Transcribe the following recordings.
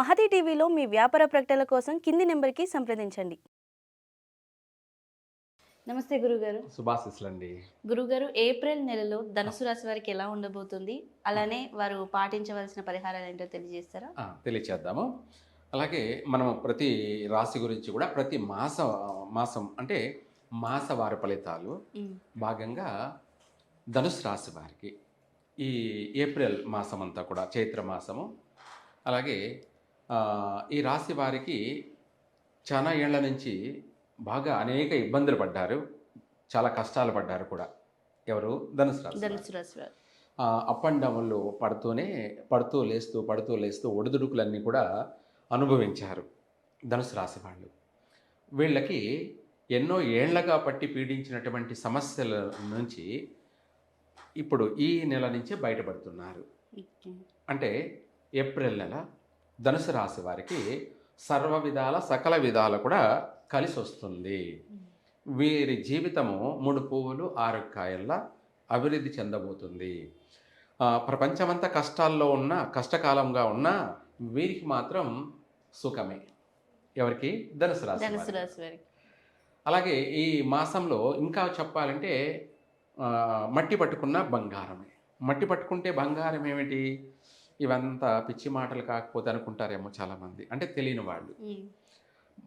మహతి టీవీలో మీ వ్యాపార ప్రకటనల కోసం కింది నెంబర్కి సంప్రదించండి. నమస్తే గురుగారు. శుభాశిస్సులండి. గురుగారు ఏప్రిల్ నెలలో ధనుసు రాశి వారికి ఎలా ఉండబోతుంది? అలానే వారు పాటించవలసిన పరిహారాలు ఏంటో తెలియజేస్తారా? ఆ, తెలియచేద్దాము. అలాగే మనం ప్రతి రాశి గురించి కూడా ప్రతి మాస మాసం అంటే మాసవారి ఫలితాలు ఉమ్, భాగంగా ధనుసు రాశి వారికి ఈ ఏప్రిల్ మాసం అంతా కూడా చైత్ర మాసము అలాగే ఈ రాశి వారికి చాలా ఏళ్ళ నుంచి బాగా అనేక ఇబ్బందులు పడ్డారు. చాలా కష్టాలు పడ్డారు కూడా. ఎవరు? ధనుసు రాశి. ధనుసు రాశి అప్ అండ్ డౌన్లు పడుతూనే పడుతూ లేస్తూ పడుతూ లేస్తూ ఒడిదుడుకులన్నీ కూడా అనుభవించారు ధనుసు రాశి వాళ్ళు. వీళ్ళకి ఎన్నో ఏళ్ళగా పట్టి పీడించినటువంటి సమస్యల నుంచి ఇప్పుడు ఈ నెల నుంచే బయటపడుతున్నారు. అంటే ఏప్రిల్ నెల ధనుసు రాశి వారికి సర్వ విధాల సకల విధాల కూడా కలిసి వస్తుంది. వీరి జీవితము మూడు పువ్వులు ఆరు కాయల్లా అభివృద్ధి చెందబోతుంది. ప్రపంచమంతా కష్టాల్లో ఉన్న కష్టకాలంగా ఉన్న వీరికి మాత్రం సుఖమే. ఎవరికి? ధనుసు రాశి అలాగే ఈ మాసంలో ఇంకా చెప్పాలంటే మట్టి పట్టుకున్న బంగారమే. మట్టి పట్టుకుంటే బంగారం ఏమిటి? ఇవంతా పిచ్చి మాటలు కాకపోతే అనుకుంటారేమో చాలామంది. అంటే తెలియని వాళ్ళు.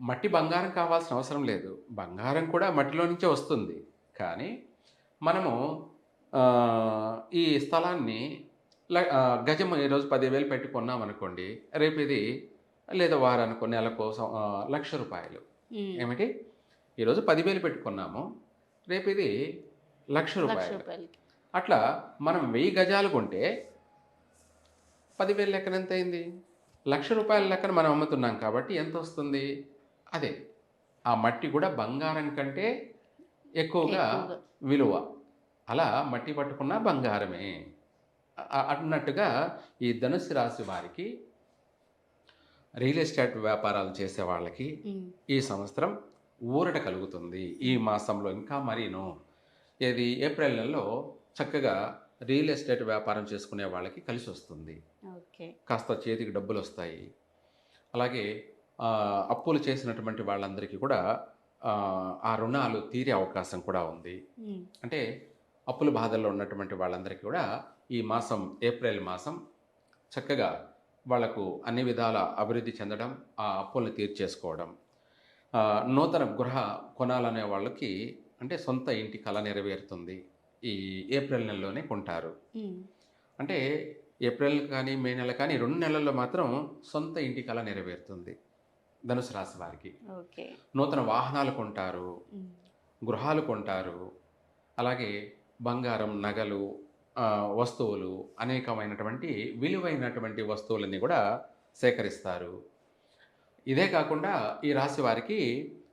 మట్టి బంగారం కావాల్సిన అవసరం లేదు. బంగారం కూడా మట్టిలో నుంచే వస్తుంది. కానీ మనము ఈ స్థలాన్ని గజం ఈరోజు పదివేలు పెట్టి కొన్నాం అనుకోండి రేపు ఇది లేదా వారానికో నెలకు సం- ఆ, లక్ష రూపాయలు. ఏమిటి? ఈరోజు పదివేలు పెట్టుకున్నాము రేపు ఇది లక్ష రూపాయలు. అట్లా మనం వెయ్యి గజాలు కొంటే పదివేలు లెక్కన ఎంత అయింది లక్ష రూపాయల లెక్కన మనం అమ్ముతున్నాం కాబట్టి ఎంత వస్తుంది? అదే. ఆ మట్టి కూడా బంగారం కంటే ఎక్కువగా. విలువ. అలా మట్టి పట్టుకున్న బంగారమే. అన్నట్టుగా ఈ ధనుసు రాశి వారికి రియల్ ఎస్టేట్ వ్యాపారాలు చేసే వాళ్ళకి ఈ సంవత్సరం ఊరట కలుగుతుంది. ఈ మాసంలో ఇంకా మరీను. ఏది? ఏప్రిల్ నెలలో చక్కగా రియల్ ఎస్టేట్ వ్యాపారం చేసుకునే వాళ్ళకి కలిసి వస్తుంది. కాస్త చేతికి డబ్బులు వస్తాయి. అలాగే అప్పులు చేసినటువంటి వాళ్ళందరికీ కూడా ఆ, రుణాలు తీరే అవకాశం కూడా ఉంది. అంటే అప్పుల బాధల్లో ఉన్నటువంటి వాళ్ళందరికీ కూడా ఈ మాసం ఏప్రిల్ మాసం చక్కగా వాళ్ళకు అన్ని విధాల అభివృద్ధి చెందడం ఆ అప్పులను తీర్చేసుకోవడం. నూతన గృహ కొనాలనే వాళ్ళకి అంటే సొంత ఇంటి కళ నెరవేరుతుంది. ఈ ఏప్రిల్ నెలలోనే కొంటారు. అంటే ఏప్రిల్ కానీ మే నెల కానీ రెండు నెలల్లో మాత్రం సొంత ఇంటి కళ నెరవేరుతుంది. ధనుసు రాశి వారికి. నూతన వాహనాలు కొంటారు. గృహాలు కొంటారు. అలాగే బంగారం నగలు వస్తువులు అనేకమైనటువంటి విలువైనటువంటి వస్తువులన్నీ కూడా సేకరిస్తారు. ఇదే కాకుండా ఈ రాశి వారికి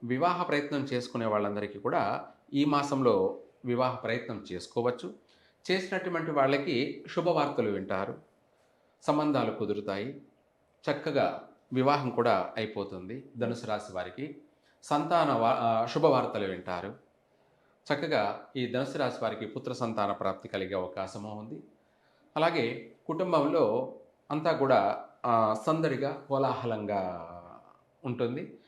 వివాహ ప్రయత్నం చేసుకునే వాళ్ళందరికీ కూడా ఈ మాసంలో వివాహ ప్రయత్నం చేసుకోవచ్చు. చేసినటువంటి వాళ్ళకి శుభవార్తలు వింటారు. సంబంధాలు కుదురుతాయి. చక్కగా వివాహం కూడా అయిపోతుంది ధనుసు రాశి వారికి. సంతాన వా- శుభవార్తలు వింటారు. చక్కగా ఈ ధనుసు రాశి వారికి పుత్ర సంతాన ప్రాప్తి కలిగే అవకాశము ఉంది. అలాగే కుటుంబంలో అంతా కూడా సందడిగా కోలాహలంగా ఉంటుంది.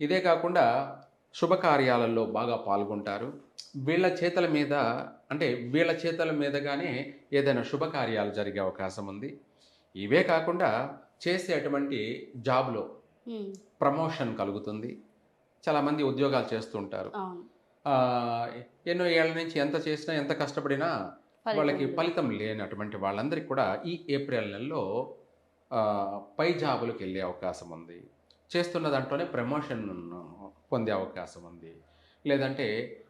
ఇదే కాకుండా శుభకార్యాలలో బాగా పాల్గొంటారు. వీళ్ళ చేతుల మీద అంటే వీళ్ళ చేతుల మీదగానే ఏదైనా శుభకార్యాలు జరిగే అవకాశం ఉంది. ఇవే కాకుండా చేసేటువంటి జాబ్లో ప్రమోషన్ కలుగుతుంది. చాలామంది ఉద్యోగాలు చేస్తూ ఉంటారు. అవును. ఆ, ఎన్నో ఏళ్ళ నుంచి ఎంత చేసినా ఎంత కష్టపడినా వాళ్ళకి. ఫలితం లేనటువంటి వాళ్ళందరికీ కూడా ఈ ఏప్రిల్ నెలలో పై జాబులకు వెళ్ళే అవకాశం ఉంది. చేస్తున్న దాంట్లోనే ప్రమోషన్ పొందే అవకాశం ఉంది. లేదంటే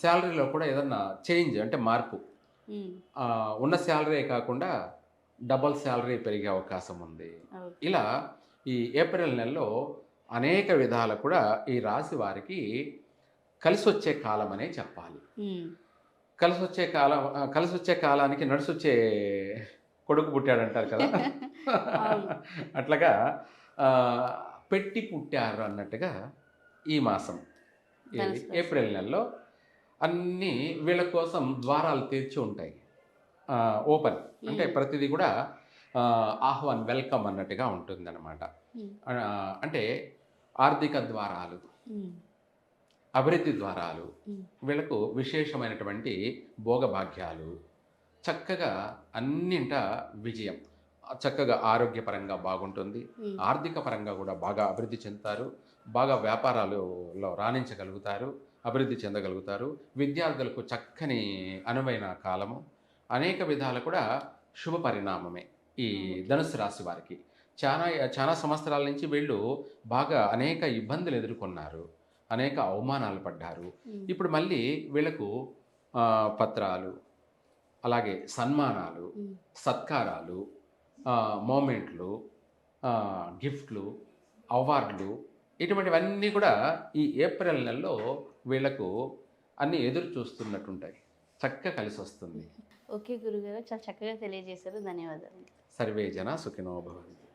శాలరీలో కూడా ఏదన్నా చేంజ్ అంటే మార్పు ఉన్న శాలరీ కాకుండా డబల్ శాలరీ పెరిగే అవకాశం ఉంది. ఇలా ఈ ఏప్రిల్ నెలలో అనేక విధాల కూడా ఈ రాశి వారికి కలిసి వచ్చే కాలం అనే చెప్పాలి కలిసి వచ్చే కాలం కలిసి వచ్చే కాలానికి నడిసి వచ్చే కొడుకు పుట్టాడంటారు కదా. అట్లాగా పెట్టి పుట్టారు అన్నట్టుగా ఈ మాసం. ఏప్రిల్ నెలలో అన్నీ వీళ్ళ కోసం ద్వారాలు తెరిచి ఉంటాయి. ఓపెన్. అంటే మ్మ్. ప్రతిదీ కూడా ఆహ్వాన్ వెల్కమ్ అన్నట్టుగా ఉంటుందన్నమాట. ఉమ్, ఆ, అంటే ఆర్థిక ద్వారాలు ఉమ్, అభివృద్ధి ద్వారాలు వీళ్ళకు విశేషమైనటువంటి భోగభాగ్యాలు చక్కగా అన్నింట విజయం. చక్కగా ఆరోగ్యపరంగా బాగుంటుంది. ఆర్థిక పరంగా కూడా బాగా అభివృద్ధి చెందుతారు. బాగా వ్యాపారాలలో రాణించగలుగుతారు అభివృద్ధి చెందగలుగుతారు. విద్యార్థులకు చక్కని అనువైన కాలము. అనేక విధాలు కూడా శుభ పరిణామమే ఈ ధనుసు రాశి వారికి. చాలా చాలా సంవత్సరాల నుంచి వీళ్ళు బాగా అనేక ఇబ్బందులు ఎదుర్కొన్నారు. అనేక అవమానాలు పడ్డారు. ఇప్పుడు మళ్ళీ వీళ్ళకు పత్రాలు అలాగే సన్మానాలు సత్కారాలు మోమెంట్లు గిఫ్ట్లు అవార్డులు ఇటువంటివన్నీ కూడా ఈ ఏప్రిల్ నెలలో వీళ్ళకు అన్నీ ఎదురు చూస్తున్నట్టుంటాయి. చక్కగా కలిసి వస్తుంది. ఓకే గురుగారు చాలా చక్కగా తెలియజేశారు. ధన్యవాదాలు. సర్వే జన సుఖినో భవంతు.